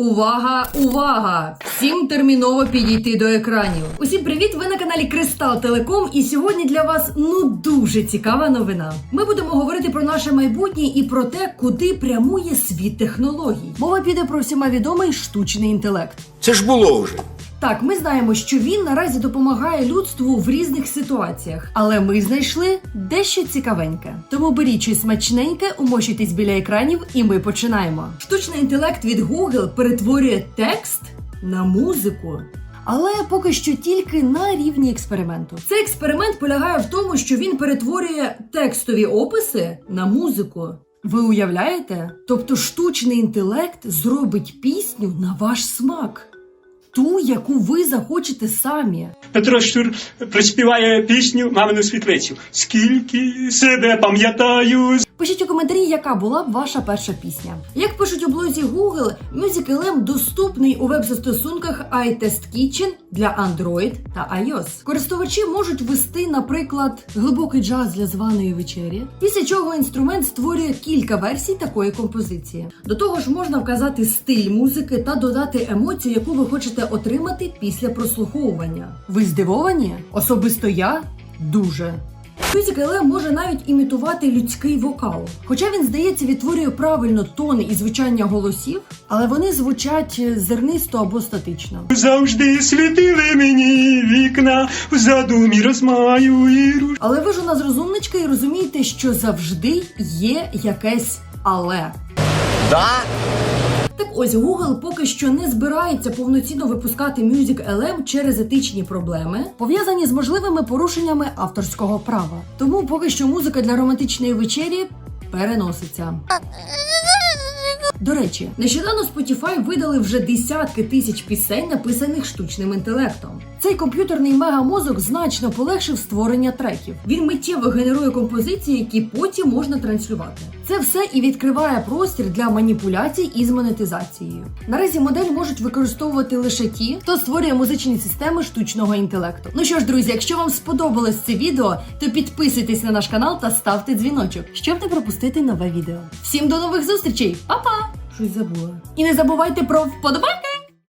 Увага, увага! Всім терміново підійти до екранів. Усім привіт! Ви на каналі Кристал Телеком, і сьогодні для вас ну дуже цікава новина. Ми будемо говорити про наше майбутнє і про те, куди прямує світ технологій. Мова піде про всіма відомий штучний інтелект. Це ж було вже. Так, ми знаємо, що він наразі допомагає людству в різних ситуаціях, але ми знайшли дещо цікавеньке. Тому беріть щось смачненьке, умощуйтесь біля екранів, і ми починаємо. Штучний інтелект від Google перетворює текст на музику. Але поки що тільки на рівні експерименту. Цей експеримент полягає в тому, що він перетворює текстові описи на музику. Ви уявляєте? Тобто штучний інтелект зробить пісню на ваш смак ту, яку ви захочете самі. Петро Щур приспіває пісню Мамину світлицю. Скільки себе пам'ятаю. Пишіть у коментарі, яка була б ваша перша пісня. Як пишуть у блозі Google, Music.ly доступний у веб-застосунках iTest Kitchen для Android та iOS. Користувачі можуть ввести, наприклад, глибокий джаз для званої вечері, після чого інструмент створює кілька версій такої композиції. До того ж, можна вказати стиль музики та додати емоцію, яку ви хочете отримати після прослуховування. Ви здивовані? Особисто я дуже. Music.ly може навіть імітувати людський вокал. Хоча він, здається, відтворює правильно тони і звучання голосів, але вони звучать е, зернисто або статично. Завжди світили мені вікна в задумі розмаю і руш. Але ви ж у нас розумничка і розумієте, що завжди є якесь але. Да? Так ось Google поки що не збирається повноцінно випускати Music LM через етичні проблеми, пов'язані з можливими порушеннями авторського права. Тому поки що музика для романтичної вечері переноситься. До речі, нещодавно Spotify видали вже десятки тисяч пісень, написаних штучним інтелектом. Цей комп'ютерний мегамозок значно полегшив створення треків. Він миттєво генерує композиції, які потім можна транслювати. Це все і відкриває простір для маніпуляцій із монетизацією. Наразі модель можуть використовувати лише ті, хто створює музичні системи штучного інтелекту. Ну що ж, друзі, якщо вам сподобалось це відео, то підписуйтесь на наш канал та ставте дзвіночок, щоб не пропустити нове відео. Всім до нових зустрічей! Па-па! Щось забула. І не забувайте про вподобайки!